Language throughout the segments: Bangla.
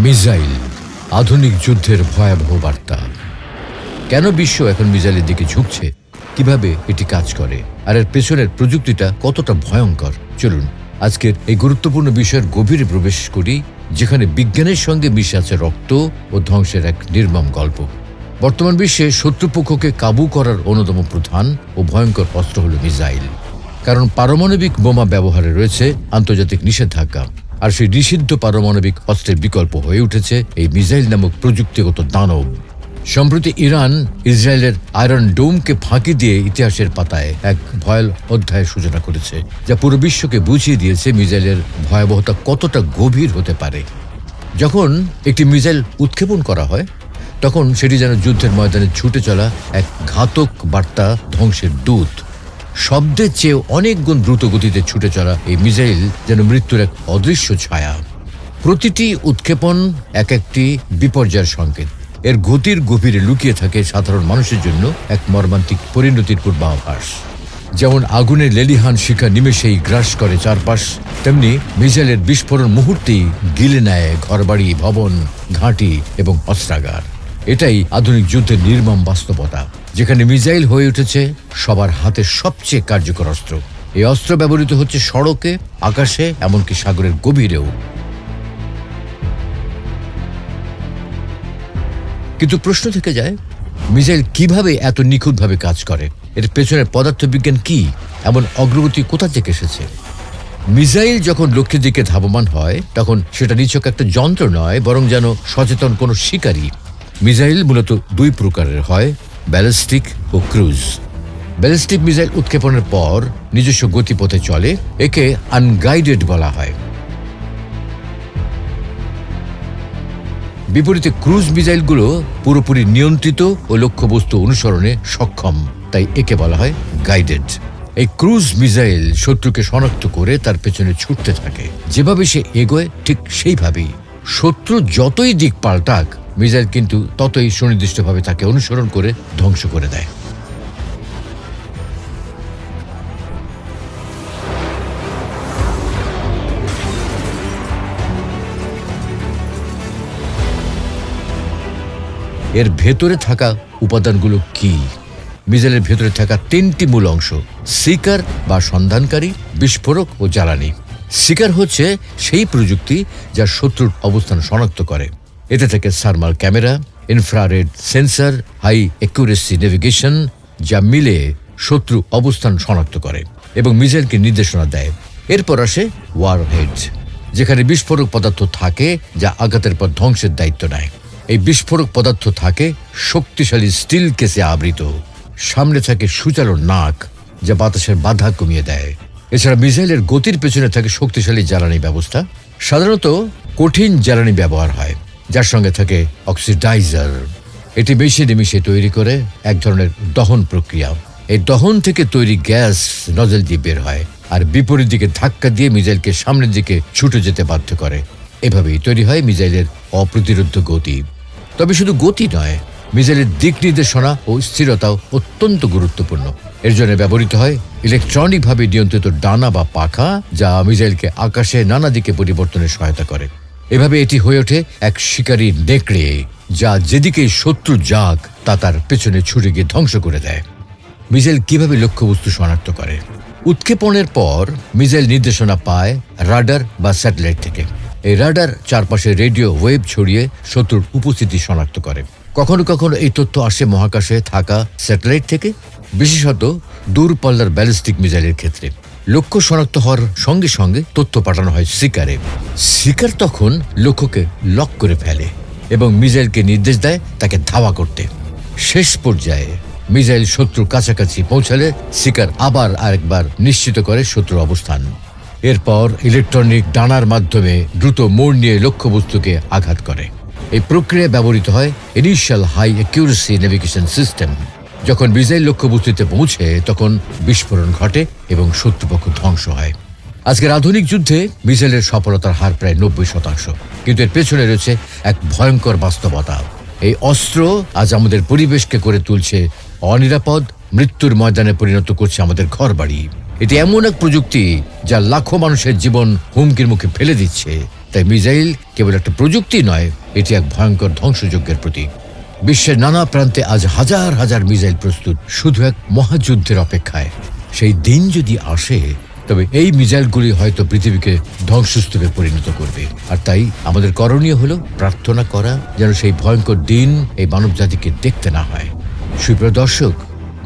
মিসাইল, আধুনিক যুদ্ধের ভয়াবহ বার্তা। কেন বিশ্ব এখন মিসাইলের দিকে ঝুঁকছে? কীভাবে এটি কাজ করে? আর এর পেছনের প্রযুক্তিটা কতটা ভয়ঙ্কর? চলুন, আজকের এই গুরুত্বপূর্ণ বিষয়ের গভীরে প্রবেশ করি, যেখানে বিজ্ঞানের সঙ্গে মিশে আছে রক্ত ও ধ্বংসের এক নির্মম গল্প। বর্তমান বিশ্বে শত্রুপক্ষকে কাবু করার অন্যতম প্রধান ও ভয়ঙ্কর অস্ত্র হল মিসাইল। কারণ পারমাণবিক বোমা ব্যবহারে রয়েছে আন্তর্জাতিক নিষেধাজ্ঞা। আর সেই নিষিদ্ধ পারমাণবিক অস্ত্রের বিকল্প হয়ে উঠেছে এই মিসাইল নামক প্রযুক্তিগত দানব। সম্প্রতি ইরান ইসরায়েলের আয়রন ডোমকে ফাঁকি দিয়ে ইতিহাসের পাতায় এক ভয়াল অধ্যায়ের সূচনা করেছে, যা পুরো বিশ্বকে বুঝিয়ে দিয়েছে মিসাইলের ভয়াবহতা কতটা গভীর হতে পারে। যখন একটি মিসাইল উৎক্ষেপণ করা হয়, তখন সেটি যেন যুদ্ধের ময়দানে ছুটে চলা এক ঘাতক বার্তা ধ্বংসের দূত। শব্দের চেয়ে অনেক গুণ দ্রুত গতিতে ছুটে চলা এই মিসাইল যেন মৃত্যুর এক অদৃশ্য ছায়া। প্রতিটি উৎক্ষেপণ এক একটি বিপর্যয়ের সংকেত। এর গতির গভীরে লুকিয়ে থাকে সাধারণ মানুষের জন্য এক মর্মান্তিক পরিণতির পূর্বাভাস। যেমন আগুনের লেলিহান শিখা নিমেষেই গ্রাস করে চারপাশ, তেমনি মিসাইলের বিস্ফোরণ মুহূর্তেই গিলে নেয় ঘরবাড়ি, ভবন, ঘাঁটি এবং অস্ত্রাগার। এটাই আধুনিক যুদ্ধের নির্মম বাস্তবতা। যেখানে মিসাইল হয়ে উঠেছে সবার হাতে সবচেয়ে কার্যকর অস্ত্র। এই অস্ত্র ব্যবহৃত হচ্ছে সড়কে, আকাশে, এমনকি সাগরের গভীরেও। কিন্তু প্রশ্ন থেকে যায়, মিসাইল কীভাবে এত নিখুঁতভাবে কাজ করে? এর পেছনের পদার্থবিজ্ঞান কি? এমন অগ্রগতি কোথা থেকে এসেছে? মিসাইল যখন লক্ষ্যের দিকে ধাবমান হয়, তখন সেটা নিছক একটা যন্ত্র নয়, বরং যেন সচেতন কোনো শিকারী। মিসাইল মূলত দুই প্রকারের হয় ব্যালিস্টিক ও ক্রুজ। ব্যালিস্টিক মিসাইল উৎক্ষেপণের পর নিজস্ব গতিপথে চলে, একে আনগাইডেড বলা হয়। বিপরীতে ক্রুজ মিসাইলগুলো পুরোপুরি নিয়ন্ত্রিত ও লক্ষ্যবস্তু অনুসরণে সক্ষম, তাই একে বলা হয় গাইডেড। এই ক্রুজ মিসাইল শত্রুকে শনাক্ত করে তার পেছনে ছুটতে থাকে। যেভাবে সে এগোয়, ঠিক সেইভাবেই। শত্রু যতই দিক পাল্টাক মিসাইল কিন্তু ততই সুনির্দিষ্টভাবে তাকে অনুসরণ করে ধ্বংস করে দেয়। এর ভেতরে থাকা উপাদানগুলো কি? মিসাইলের ভেতরে থাকা তিনটি মূল অংশ সিকার বা সন্ধানকারী, বিস্ফোরক ও জ্বালানি। সিকার হচ্ছে সেই প্রযুক্তি যা শত্রুর অবস্থান শনাক্ত করে। এতে থাকে thermal camera, infrared sensor, high accuracy navigation, যা মিলে শত্রু অবস্থান শনাক্ত করে এবং মিসাইলকে নির্দেশনা দেয়। এরপর আসে ওয়ার হেড যেখানে বিস্ফোরক পদার্থ থাকে যা আঘাতের পর ধ্বংসের দায়িত্ব নেয়। এই বিস্ফোরক পদার্থ থাকে শক্তিশালী স্টিল কেসে আবৃত। সামনে থাকে সুচালো নাক, যা বাতাসের বাধা কমিয়ে দেয়। এছাড়া মিসাইলের গতির পেছনে থাকে শক্তিশালী জ্বালানি ব্যবস্থা। সাধারণত কঠিন জ্বালানি ব্যবহার হয়। যার সঙ্গে থাকে অক্সিডাইজার। এটি মেশিনে নিমিশে তৈরি করে এক ধরনের দহন প্রক্রিয়া। এই দহন থেকে তৈরি গ্যাস নজল দিয়ে বের হয় আর বিপরীত দিকে ধাক্কা দিয়ে মিজাইলকে সামনের দিকে ছুটে যেতে বাধ্য করে। এভাবেই তৈরি হয় মিজাইলের অপ্রতিরোধ গতি। তবে শুধু গতি নয়, মিজাইলের দিক নির্দেশনা ও স্থিরতাও অত্যন্ত গুরুত্বপূর্ণ। এর জন্য ব্যবহৃত হয় ইলেকট্রনিকভাবে নিয়ন্ত্রিত ডানা বা পাখা, যা মিজাইলকে আকাশে নানা দিকে পরিবর্তনে সহায়তা করে। এভাবে এটি হয়ে ওঠে এক শিকারী নেকড়ে, যা যেদিকে শত্রু যাক, তা তার পেছনে ছুটে গিয়ে ধ্বংস করে দেয়। মিজেল কীভাবে লক্ষ্যবস্তু শনাক্ত করে? উৎক্ষেপণের পর, মিজেল নির্দেশনা পায় রাডার বা স্যাটেলাইট থেকে। এই রাডার চারপাশে রেডিও ওয়েব ছড়িয়ে শত্রুর উপস্থিতি শনাক্ত করে। কখনো কখনো এই তথ্য আসে মহাকাশে থাকা স্যাটেলাইট থেকে, বিশেষত দূরপাল্লার ব্যালিস্টিক মিসাইলের ক্ষেত্রে। লক্ষ্য শনাক্ত হওয়ার সঙ্গে সঙ্গে তথ্য পাঠানো হয় শিকারে। শিকার তখন লক্ষ্যকে লক করে ফেলে এবং মিজাইলকে নির্দেশ দেয় তাকে ধাওয়া করতে। শেষ পর্যায়ে মিজাইল শত্রুর কাছাকাছি পৌঁছালে শিকার আবার আরেকবার নিশ্চিত করে শত্রুর অবস্থান। এরপর ইলেকট্রনিক ডানার মাধ্যমে দ্রুত মোড় নিয়ে লক্ষ্যবস্তুকে আঘাত করে। এই প্রক্রিয়ায় ব্যবহৃত হয় initial high accuracy navigation system. যখন মিসাইল লক্ষ্যবস্তুতে পৌঁছে, তখন বিস্ফোরণ ঘটে এবং শত্রুপক্ষ ধ্বংস হয়। আজকের আধুনিক যুদ্ধে মিসাইলের সফলতার হার প্রায় নব্বই শতাংশ। কিন্তু এর পেছনে রয়েছে এক ভয়ঙ্কর বাস্তবতা। এই অস্ত্র আজ আমাদের পরিবেশকে করে তুলছে, অনিরাপদ, মৃত্যুর ময়দানে পরিণত করছে আমাদের ঘরবাড়ি। এটি এমন এক প্রযুক্তি যা লাখো মানুষের জীবন হুমকির মুখে ফেলে দিচ্ছে। তাই মিসাইল কেবল একটা প্রযুক্তি নয়, এটি এক ভয়ঙ্কর ধ্বংসযজ্ঞের প্রতীক। বিশ্বের নানা প্রান্তে আজ হাজার হাজার মিসাইল প্রস্তুত, শুধু এক মহাযুদ্ধের অপেক্ষায়। সেই দিন যদি আসে, তবে এই মিসাইলগুলি হয়তো পৃথিবীকে ধ্বংসস্তূপে পরিণত করবে। আর তাই আমাদের করণীয় হলো প্রার্থনা করা, যেন সেই ভয়ঙ্কর দিন এই মানব জাতিকে দেখতে না হয়। সুপ্রিয় দর্শক,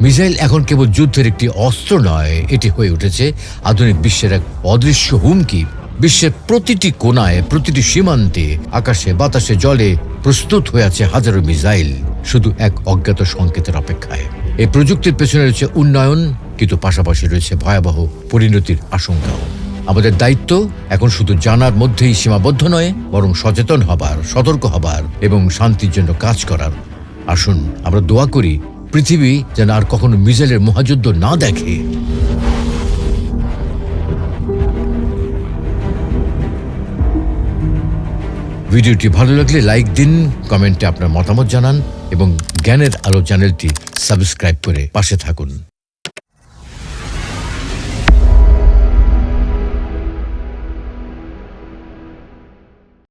মিসাইল এখন কেবল যুদ্ধের একটি অস্ত্র নয়, এটি হয়ে উঠেছে আধুনিক বিশ্বের এক অদৃশ্য হুমকি। বিশ্বের প্রতিটি কোনায় প্রতিটি সীমান্তে, আকাশে, বাতাসে, জলে প্রস্তুত হয়ে আছে হাজারো মিসাইল শুধু এক অজ্ঞাত সংকেতের অপেক্ষায়। এই প্রযুক্তির পেছনে রয়েছে উন্নয়ন, কিন্তু পাশাপাশি রয়েছে ভয়াবহ পরিণতির আশঙ্কাও। আমাদের দায়িত্ব এখন শুধু জানার মধ্যেই সীমাবদ্ধ নয়, বরং সচেতন হবার, সতর্ক হবার এবং শান্তির জন্য কাজ করার। আসুন, আমরা দোয়া করি, পৃথিবী যেন আর কখনো মিসাইলের মহাযুদ্ধ না দেখে। ভিডিওটি ভালো লাগলে লাইক দিন, কমেন্টে আপনার মতামত জানান এবং জ্ঞানের আলো চ্যানেলটি সাবস্ক্রাইব করে পাশে থাকুন।